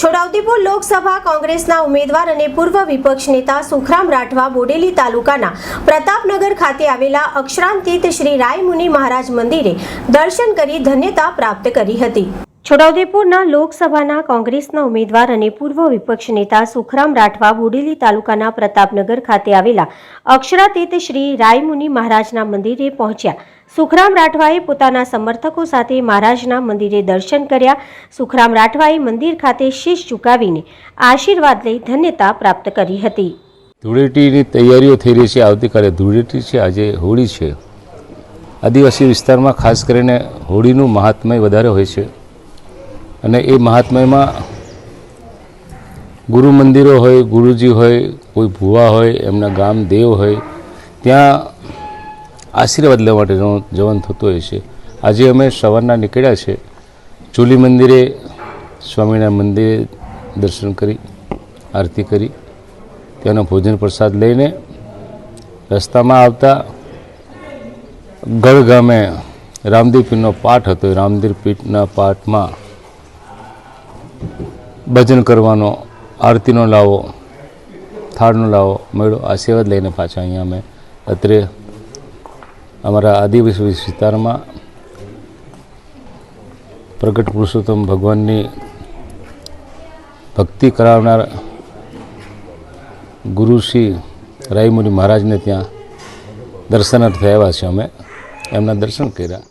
છોટાઉદેપુર લોકસભા કોંગ્રેસના ઉમેદવાર અને પૂર્વ વિપક્ષ નેતા સુખરામ રાઠવા બોડેલી તાલુકાના પ્રતાપનગર ખાતે આવેલા અક્ષરાંતિત શ્રી રાયમુનિ મહારાજ મંદિરે દર્શન કરી ધન્યતા પ્રાપ્ત કરી હતી. છોટાઉદેપુરના લોકસભાના કોંગ્રેસના ઉમેદવાર અને પૂર્વ વિપક્ષ નેતા સુખરામ રાઠવા બોડેલી તાલુકાના પ્રતાપનગર ખાતે આવેલા અક્ષરાતીત શ્રી રાયમુનિ મહારાજના મંદિરે પહોંચ્યા. સુખરામ રાઠવાએ પોતાના સમર્થકો સાથે મહારાજના મંદિરે દર્શન કર્યા. સુખરામ રાઠવાએ મંદિર ખાતે શીશ ઝુકાવીને આશીર્વાદ લઈ ધન્યતા પ્રાપ્ત કરી હતી. ધૂળેટીની તૈયારીઓ થઈ રહી છે. આવતીકાલે ધૂળેટી છે. આજે હોળી છે. આદિવાસી વિસ્તારમાં ખાસ કરીને હોળીનું મહાત્મય વધારે હોય છે. અને એ મહાત્મ્યમાં ગુરુ મંદિરો હોય, ગુરુજી હોય, કોઈ ભુવા હોય, એમના ગામ દેવ હોય, ત્યાં આશીર્વાદ લેવા માટે જવન થતો હોય છે. આજે અમે સવારના નીકળ્યા છે. ચોલી મંદિરે, સ્વામિનારાયણ મંદિરે દર્શન કરી, આરતી કરી, ત્યાંનો ભોજન પ્રસાદ લઈને રસ્તામાં આવતા ગઢ ગામે રામદેવ પીરનો પાઠ હતો. રામદેવ પીઠના પાઠમાં ભજન કરવાનો, આરતીનો લાવો, થાળનો લાવો મળ્યો આશીર્વાદ લઈને પાછા અહીંયા અમે અત્રે અમારા આદિવાસી વિસ્તારમાં પ્રગટ પુરુષોત્તમ ભગવાનની ભક્તિ કરાવનાર ગુરુ શ્રી રાયમુનિ મહારાજને ત્યાં દર્શનાર્થે આવ્યા છે અમે. એમના દર્શન કર્યા.